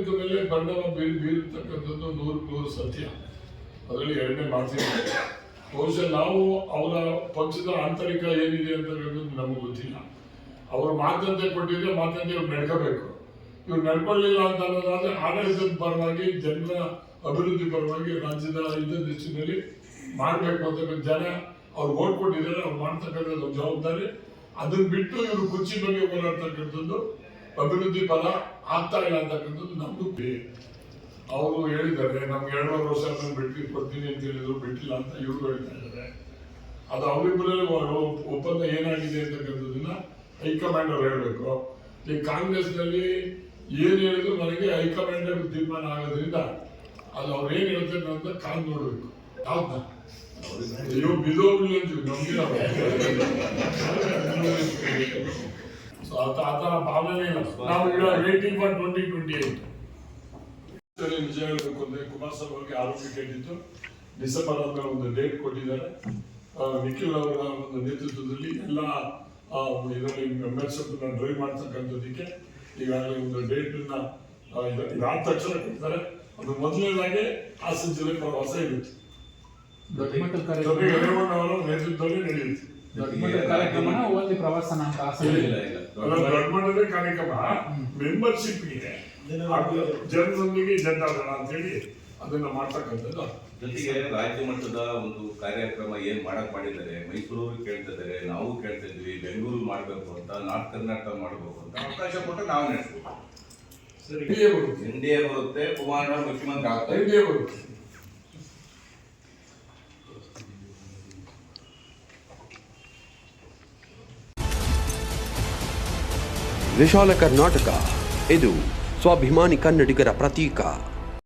ಇದ್ದ ಮೇಲೆ ಪರಿಣಾಮ ಬೀರ್ ಬೀರತಕ್ಕಂಥದ್ದು ನೂರು ನೂರು ಸತ್ಯ. ಅದರಲ್ಲಿ ಎರಡನೇ ಮಾತಿದೆ. ಬಹುಶಃ ನಾವು ಅವರ ಪಕ್ಷದ ಆಂತರಿಕ ಏನಿದೆ ಅಂತ ಹೇಳೋದು ನಮಗೆ ಗೊತ್ತಿಲ್ಲ. ಅವರು ಮಾತಂತೆ ಕೊಟ್ಟಿದ್ರೆ ಮಾತಂತೆ ಇವ್ರು ನಡ್ಕೋಬೇಕು. ಇವ್ರು ನಡ್ಕೊಳ್ಳಿಲ್ಲ ಅಂತ ಅನ್ನೋದಾದ್ರೆ ಆಡಳಿತದ ಪರವಾಗಿ, ಜನರ ಅಭಿವೃದ್ಧಿ ಪರವಾಗಿ ರಾಜ್ಯದ ಇದ್ದ ದೃಷ್ಟಿನಲ್ಲಿ ಮಾಡಬೇಕು ಅಂತಕ್ಕಂಥ ಜನ ಅವ್ರು ಓಟ್ ಕೊಟ್ಟಿದ್ದಾರೆ, ಅವ್ರು ಮಾಡ್ತಕ್ಕಂಥದ್ದು ಜವಾಬ್ದಾರಿ. ಅದನ್ನ ಬಿಟ್ಟು ಇವರು ಕುರ್ಚಿ ಬಗ್ಗೆ ಹೋರಾಡ್ತಕ್ಕಂಥದ್ದು ಅಭಿವೃದ್ಧಿ ಫಲ ಆಗ್ತಾ ಇಲ್ಲ ಅಂತಕ್ಕಂಥದ್ದು ನಮ್ದು ಅವರು ಹೇಳಿದ್ದಾರೆ, ನಮ್ಗೆ ಎರಡೂವರೆ ವರ್ಷ ನಾನು ಬಿಟ್ಟು ಕೊಡ್ತೀನಿ ಅಂತ ಹೇಳಿದ್ರು, ಬಿಟ್ಟಿಲ್ಲ ಅಂತ ಇವರು ಹೇಳ್ತಾ ಇದ್ದಾರೆ ಅದು ಅವರಿಬ್ಬರಲ್ಲಿ ಒಪ್ಪಂದ ಏನಾಗಿದೆ ಅಂತಕ್ಕಂಥದ್ದನ್ನ ಹೈಕಮಾಂಡ್ ಅವ್ರು ಹೇಳಬೇಕು. ಈ ಕಾಂಗ್ರೆಸ್ನಲ್ಲಿ ಏನು ಹೇಳಿದ್ರು ನನಗೆ ಹೈಕಮಾಂಡ್ ತೀರ್ಮಾನ ಆಗೋದ್ರಿಂದ ಅದು ಅವ್ರು ಏನು ಹೇಳ್ತಾರೆ ಅಂತ ಕಾನ್ ನೋಡಬೇಕು. ಯಾವ್ದು? ಬಿದೋಗ್ಲಿ ಅಂತೀವಿ ನಮ್ಗೆ. ಆತ ಆತರ ಭಾವನೆ ಇಲ್ಲ. ನಾವು ಈಗ waiting for twenty twenty eight ನಿಜ ಹೇಳಬೇಕು ಅಂದ್ರೆ ಕುಮಾರಸ್ವಾಮಿ ಅವರಿಗೆ ಆರೋಗ್ಯ ಕೇಳಿದ್ದು. ಡಿಸೆಂಬರ್ ಅಂತ ಒಂದು ಡೇಟ್ ಕೊಟ್ಟಿದ್ದಾರೆ. ಆ, ನಿಖಿಲ್ ಅವರ ಒಂದು ನೇತೃತ್ವದಲ್ಲಿ ಎಲ್ಲ ಆ, ಇದರಲ್ಲಿ ಮೆಂಬರ್ಸ್ ಡ್ರೈವ್ ಮಾಡ್ತಕ್ಕಂಥದ್ದಕ್ಕೆ ಈಗಾಗಲೇ ಒಂದು ಡೇಟ್ ಇದಾದ ತಕ್ಷಣ ಕೊಡ್ತಾರೆ ಅದು ಮೊದಲನೇದಾಗಿ ಹಾಸನ ಜಿಲ್ಲೆ ಪ್ರವಾಸ ಇರುತ್ತೆ. ಜೊತೆಗೆ ರೇವಣ್ಣ ಅವರ ನೇತೃತ್ವದಲ್ಲಿ ನಡೆಯುತ್ತೆ. ದೊಡ್ಡ ಮಟ್ಟದ ಕಾರ್ಯಕ್ರಮನ ಓನ್ಲಿ ಪ್ರವಾಸನ ಅಂತ ಹಾಸನ ಇಲ್ಲ ಇಲ್ಲ. ಅಲ್ಲ, ದೊಡ್ಡ ಮಟ್ಟದ ಕಾರ್ಯಕ್ರಮ. ಮೆಂಬರ್ಶಿಪ್ಗೆ ಜನರೊಂದಿಗೆ ಜನತಾದಳ ಅಂತೇಳಿ ಅದನ್ನ ಮಾಡ್ತಕ್ಕಂಥದ್ದು. ಜೊತೆಗೆ ರಾಜ್ಯ ಮಟ್ಟದ ಒಂದು ಕಾರ್ಯಕ್ರಮ ಏನ್ ಮಾಡಕ್ ಮಾಡಿದ್ದಾರೆ? ಮೈಸೂರು ಕೇಳ್ತಿದ್ದಾರೆ ನಾವು ಕೇಳ್ತಿದ್ವಿ ಬೆಂಗಳೂರು ಮಾಡ್ಬೇಕು ಅಂತ ನಾರ್ತ್ ಕರ್ನಾಟಕ ಮಾಡ್ಬೇಕು ಅಂತ ಅವಕಾಶ ಕೊಟ್ಟು ನಾವು ನಡೆಸ್ಬೇಕು. ಎನ್ ಡಿ ಎ ಬರುತ್ತೆ ಕುಮಾರಣ್ಣ ಮುಖ್ಯಮಂತ್ರಿ ಆಗ್ತಾರೆ. ಇಂಡಿಯಾ ಬರುತ್ತೆ. ವಿಶಾಲ ಕರ್ನಾಟಕ ಇದು ಸ್ವಾಭಿಮಾನಿ ಕನ್ನಡಿಗರ ಪ್ರತೀಕ.